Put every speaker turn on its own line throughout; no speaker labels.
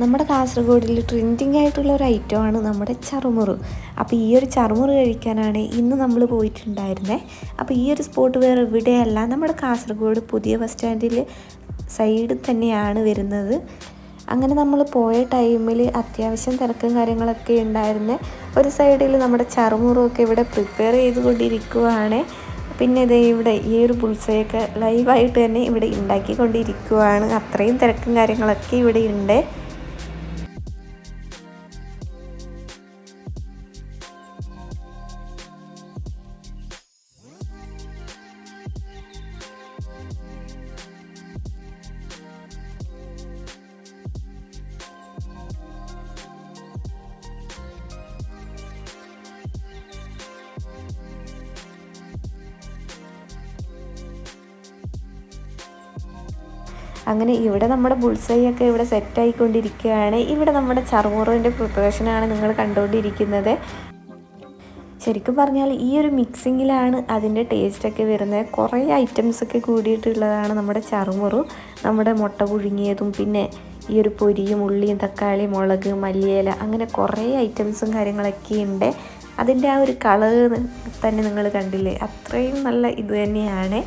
നമ്മുടെ കാസർഗോഡിൽ ട്രെൻഡിങ് ആയിട്ടുള്ള ഒരു ഐറ്റമാണ് നമ്മുടെ ചറുമുറു. അപ്പോൾ ഈ ഒരു ചറുമുറു കഴിക്കാനാണ് ഇന്ന് നമ്മൾ പോയിട്ടുണ്ടായിരുന്നത് അപ്പോൾ ഈ ഒരു സ്പോട്ട് വേറെ എവിടെയല്ല നമ്മുടെ കാസർഗോഡ് പുതിയ ബസ് സ്റ്റാൻഡിൽ സൈഡ് തന്നെയാണ് വരുന്നത്. അങ്ങനെ നമ്മൾ പോയ ടൈമിൽ അത്യാവശ്യം തിരക്കും കാര്യങ്ങളൊക്കെ ഉണ്ടായിരുന്ന. ഒരു സൈഡിൽ നമ്മുടെ ചറുമുറുമൊക്കെ ഇവിടെ പ്രിപ്പയർ ചെയ്തുകൊണ്ടിരിക്കുവാണ്. പിന്നെ ഇത് ഇവിടെ ഈ ഒരു ബുൾസയൊക്കെ ലൈവായിട്ട് തന്നെ ഇവിടെ ഉണ്ടാക്കിക്കൊണ്ടിരിക്കുവാണ്. അത്രയും തിരക്കും കാര്യങ്ങളൊക്കെ ഇവിടെ ഉണ്ട് അങ്ങനെ ഇവിടെ നമ്മുടെ ബുൾസൈ ഒക്കെ ഇവിടെ സെറ്റായിക്കൊണ്ടിരിക്കുകയാണ്. ഇവിടെ നമ്മുടെ ചർമുറുവിന്റെ പ്രിപ്പറേഷനാണ് നിങ്ങൾ കണ്ടുകൊണ്ടിരിക്കുന്നത്. ശരിക്കും പറഞ്ഞാൽ ഈ ഒരു മിക്സിങ്ങിലാണ് അതിന്റെ ടേസ്റ്റൊക്കെ വരുന്നത്. കുറേ ഐറ്റംസ് ഒക്കെ കൂടിയിട്ടുള്ളതാണ് നമ്മുടെ ചറുമുറു നമ്മുടെ മുട്ട പുഴുങ്ങിയതും പിന്നെ ഈ ഒരു പൊരിയും ഉള്ളിയും തക്കാളി മുളക് മല്ലിയില അങ്ങനെ കുറേ ഐറ്റംസും കാര്യങ്ങളൊക്കെ ഉണ്ട്. അതിന്റെ ആ ഒരു കളർ തന്നെ നിങ്ങൾ കണ്ടില്ലേ? അത്രയും നല്ല ഇത് തന്നെയാണ്.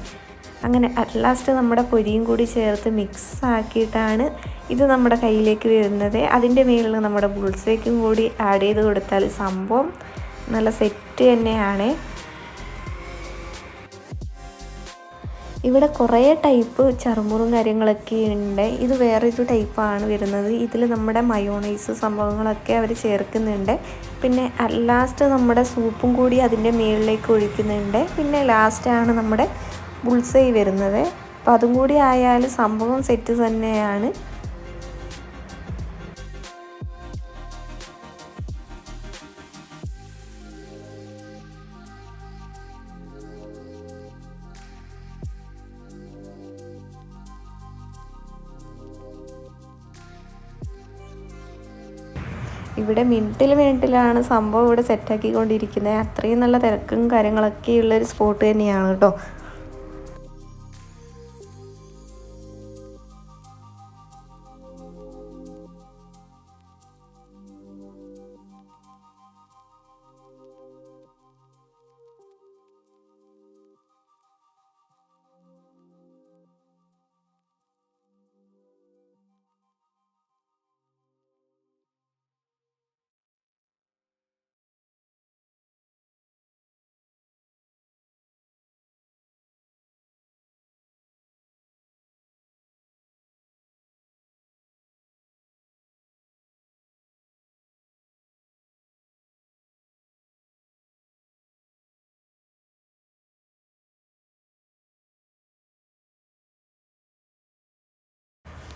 അങ്ങനെ അറ്റ് ലാസ്റ്റ് നമ്മുടെ പൊരിയും കൂടി ചേർത്ത് മിക്സ് ആക്കിയിട്ടാണ് ഇത് നമ്മുടെ കയ്യിലേക്ക് വരുന്നത്. അതിന്റെ മേളിൽ നമ്മുടെ ബുൾസേക്കും കൂടി ആഡ് ചെയ്ത് കൊടുത്താൽ സംഭവം നല്ല സെറ്റ് തന്നെയാണ്. ഇവിടെ കുറേ ടൈപ്പ് ചറുമുറും കാര്യങ്ങളൊക്കെ ഉണ്ട്. ഇത് വേറൊരു ടൈപ്പാണ് വരുന്നത്. ഇതിൽ നമ്മുടെ മയോണൈസ് സംഭവങ്ങളൊക്കെ അവർ ചേർക്കുന്നുണ്ട്. പിന്നെ അറ്റ് ലാസ്റ്റ് നമ്മുടെ സൂപ്പും കൂടി അതിന്റെ മുകളിലേക്ക് ഒഴിക്കുന്നുണ്ട്. പിന്നെ ലാസ്റ്റാണ് നമ്മുടെ ബുൾസൈ വരുന്നത്. അപ്പോൾ അതും കൂടി ആയാൽ സംഭവം സെറ്റ് തന്നെയാണ്. ഇവിടെ മിനിറ്റിൽ മിനിറ്റിലാണ് സംഭവം ഇവിടെ സെറ്റാക്കിക്കൊണ്ടിരിക്കുന്നത് അത്രയും നല്ല തിരക്കും കാര്യങ്ങളൊക്കെ ഉള്ളൊരു സ്പോട്ട് തന്നെയാണ് കേട്ടോ.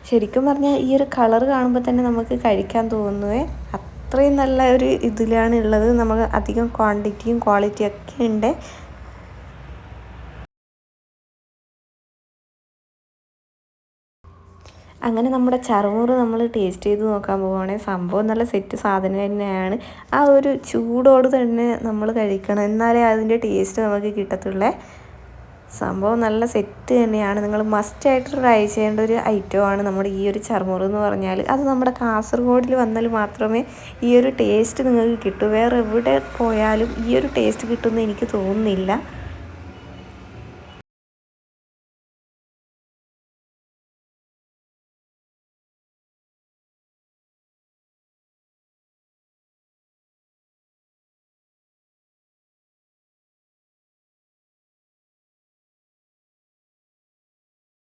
ശരിക്കും പറഞ്ഞാൽ ഈ ഒരു കളർ കാണുമ്പോൾ തന്നെ നമുക്ക് കഴിക്കാൻ തോന്നുവേ അത്രയും നല്ല ഒരു ഇതിലാണ് ഉള്ളത് നമുക്ക് അധികം ക്വാണ്ടിറ്റിയും ക്വാളിറ്റിയും ഒക്കെ ഉണ്ട്. അങ്ങനെ നമ്മുടെ ചറുമുറ് നമ്മൾ ടേസ്റ്റ് ചെയ്ത് നോക്കാൻ പോവുകയാണെങ്കിൽ സംഭവം നല്ല സെറ്റ് സാധനം തന്നെയാണ്. ആ ഒരു ചൂടോട് തന്നെ നമ്മൾ കഴിക്കണം. എന്നാലേ അതിന്റെ ടേസ്റ്റ് നമുക്ക് കിട്ടത്തുള്ളേ. സംഭവം നല്ല സെറ്റ് തന്നെയാണ്. നിങ്ങൾ മസ്റ്റ് ആയിട്ട് ട്രൈ ചെയ്യേണ്ട ഒരു ഐറ്റമാണ് നമ്മുടെ ഈ ഒരു ചർമുറ് എന്ന് പറഞ്ഞാൽ അത് നമ്മുടെ കാസർഗോഡിൽ വന്നാൽ മാത്രമേ ഈ ഒരു ടേസ്റ്റ് നിങ്ങൾക്ക് കിട്ടൂ. വേറെ എവിടെ പോയാലും ഈ ഒരു ടേസ്റ്റ് കിട്ടുമെന്ന് എനിക്ക് തോന്നുന്നില്ല.